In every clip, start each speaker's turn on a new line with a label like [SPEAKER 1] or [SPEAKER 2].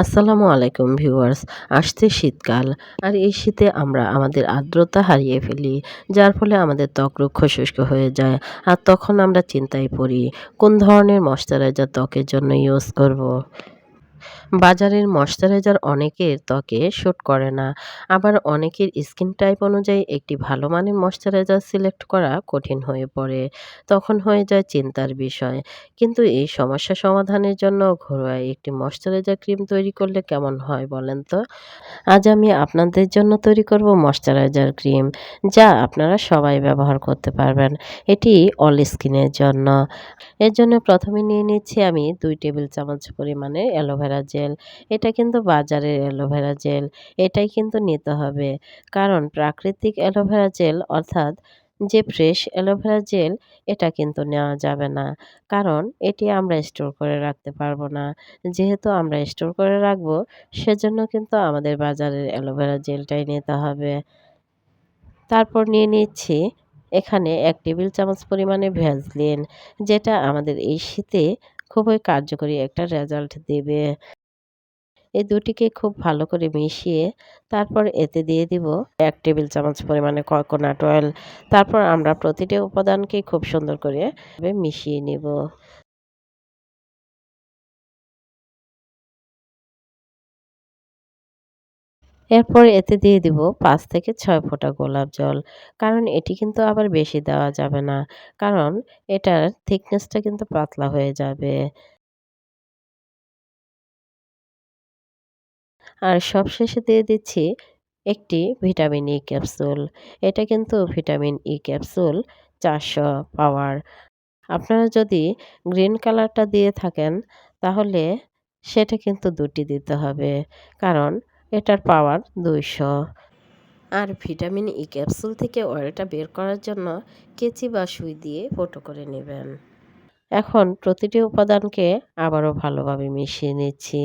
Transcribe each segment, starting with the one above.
[SPEAKER 1] আসসালামু আলাইকুম ভিউয়ার্স, আসছে শীতকাল আর এই শীতে আমরা আমাদের আর্দ্রতা হারিয়ে ফেলি, যার ফলে আমাদের ত্বক রুক্ষ শুষ্ক হয়ে যায় আর তখন আমরা চিন্তায় পড়ি, কোন ধরনের ময়শ্চারাইজার ত্বকের জন্য ইউজ করব। বাজারের ময়শ্চারাইজার অনেকের ত্বকে শ্যুট করে না। আবার অনেকের স্কিন টাইপ অনুযায়ী একটি ভালো মানের ময়শ্চারাইজার সিলেক্ট করা কঠিন হয়ে পড়ে। তখন হয়ে যায় চিন্তার বিষয়। কিন্তু এই সমস্যা সমাধানের জন্য ঘরোয়া একটি ময়শ্চারাইজার ক্রিম তৈরি করলে কেমন হয় বলেন তো? আজ আমি আপনাদের জন্য তৈরি করব ময়শ্চারাইজার ক্রিম, যা আপনারা সবাই ব্যবহার করতে পারবেন। এটি অল স্কিনের জন্য। এর জন্য প্রথমে নিয়ে নিচ্ছি আমি দুই টেবিল চামচ পরিমাণে অ্যালোভেরা জেল। এটা কিন্তু বাজারের অ্যালোভেরা জেল, এটাই কিন্তু নিতে হবে। কারণ প্রাকৃতিক অ্যালোভেরা জেল অর্থাৎ যে ফ্রেশ অ্যালোভেরা জেল, এটা কিন্তু নেওয়া যাবে না। কারণ এটি আমরা স্টোর করে রাখতে পারব না। যেহেতু আমরা স্টোর করে রাখব, সেজন্য কিন্তু আমাদের বাজারের অ্যালোভেরা জেলটাই নিতে হবে। তারপর নিয়ে নিচ্ছি এখানে এক টেবিল চামচ পরিমাণে ভ্যাজলিন যেটা আমাদের এই শীতে খুবই কার্যকরী একটা রেজাল্ট দেবে। এই দুটিকে খুব ভালো করে মিশিয়ে তারপর এতে দিয়ে দিব এক টেবিল চামচ পরিমাণে কোকোনাট অয়েল তারপর আমরা প্রতিটি উপাদানকে খুব সুন্দর করে মিশিয়ে নিব। এরপর এতে দিয়ে দিব পাঁচ থেকে ছয় ফোঁটা গোলাপ জল। কারণ এটি কিন্তু আবার বেশি দেওয়া যাবে না। কারণ এটার থিকনেসটা কিন্তু পাতলা হয়ে যাবে। আর সবশেষে দিয়ে দিচ্ছি একটি ভিটামিন ই ক্যাপসুল এটা কিন্তু ভিটামিন ই ক্যাপসুল চারশো পাওয়ার। আপনারা যদি গ্রিন কালারটা দিয়ে থাকেন, তাহলে সেটা কিন্তু দুটি দিতে হবে, কারণ এটার পাওয়ার দুইশো। আর ভিটামিন ই ক্যাপসুল থেকে অয়েলটা বের করার জন্য কেচি বা সুই দিয়ে ফোটো করে নেবেন। এখন প্রতিটি উপাদানকে আবারও ভালোভাবে মিশিয়ে নিচ্ছি।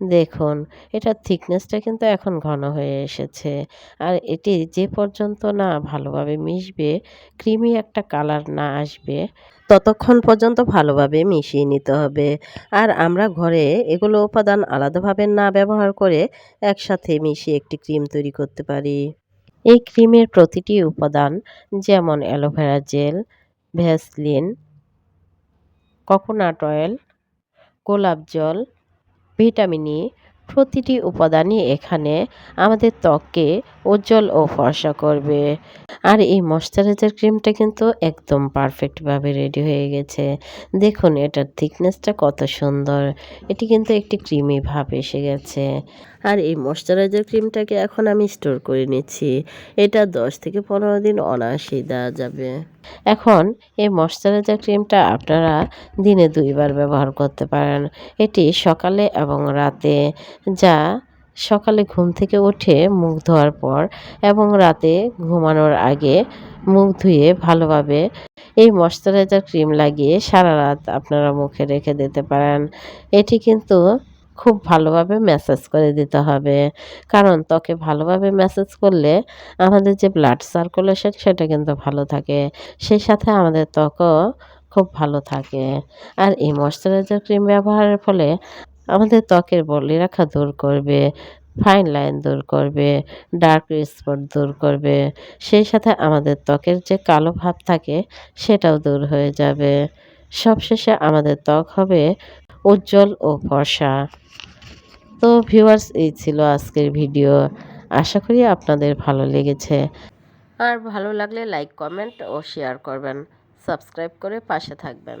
[SPEAKER 1] দেখুন, এটার থিকনেসটা কিন্তু এখন ঘন হয়ে এসেছে। আর এটি যে পর্যন্ত না ভালোভাবে মিশবে ক্রিমি একটা কালার না আসবে, ততক্ষণ পর্যন্ত ভালোভাবে মিশিয়ে নিতে হবে। আর আমরা ঘরে এগুলো উপাদান আলাদাভাবে না ব্যবহার করে একসাথে মিশিয়ে একটি ক্রিম তৈরি করতে পারি। এই ক্রিমের প্রতিটি উপাদান যেমন aloe vera gel, Vaseline coconut oil গোলাপ জল ভিটামিন ই প্রতিটি উপাদানই এখানে আমাদের ত্বককে উজ্জ্বল ও ফর্সা করবে। আর এই ময়শ্চারাইজার ক্রিমটা কিন্তু একদম পারফেক্টভাবে রেডি হয়ে গেছে। দেখুন, এটার থিকনেসটা কত সুন্দর। এটি কিন্তু একটি ক্রিমি ভাব এসে গেছে। আর এই ময়শ্চারাইজার ক্রিমটাকে এখন আমি স্টোর করে নিচ্ছি। এটা দশ থেকে পনেরো দিন অনায়াসেই দেওয়া যাবে। এখন এই ময়শ্চারাইজার ক্রিমটা আপনারা দিনে দুইবার ব্যবহার করতে পারেন। এটি সকালে এবং রাতে, যা সকালে ঘুম থেকে উঠে মুখ ধোয়ার পর এবং রাতে ঘুমানোর আগে মুখ ধুয়ে ভালোভাবে এই ময়শ্চারাইজার ক্রিম লাগিয়ে সারা রাত আপনারা মুখে রেখে দিতে পারেন। এটি কিন্তু খুব ভালোভাবে ম্যাসাজ করে দিতে হবে। কারণ ত্বকে ভালোভাবে ম্যাসাজ করলে আমাদের যে ব্লাড সার্কুলেশন সেটা কিন্তু ভালো থাকে। সেই সাথে আমাদের ত্বকও খুব ভালো থাকে। আর এই ময়শ্চারাইজার ক্রিম ব্যবহারের ফলে আমাদের ত্বকের বলি রাখা দূর করবে ফাইন লাইন দূর করবে ডার্ক স্পট দূর করবে। সেই সাথে আমাদের ত্বকের যে কালো ভাব থাকে সেটাও দূর হয়ে যাবে। সবশেষে আমাদের ত্বক হবে উজ্জ্বল ও ফর্সা। তো ভিউয়ার্স এই ছিল আজকের ভিডিও আশা করি আপনাদের ভালো লেগেছে। আর ভালো লাগলে লাইক কমেন্ট ও শেয়ার করবেন। সাবস্ক্রাইব করে পাশে থাকবেন।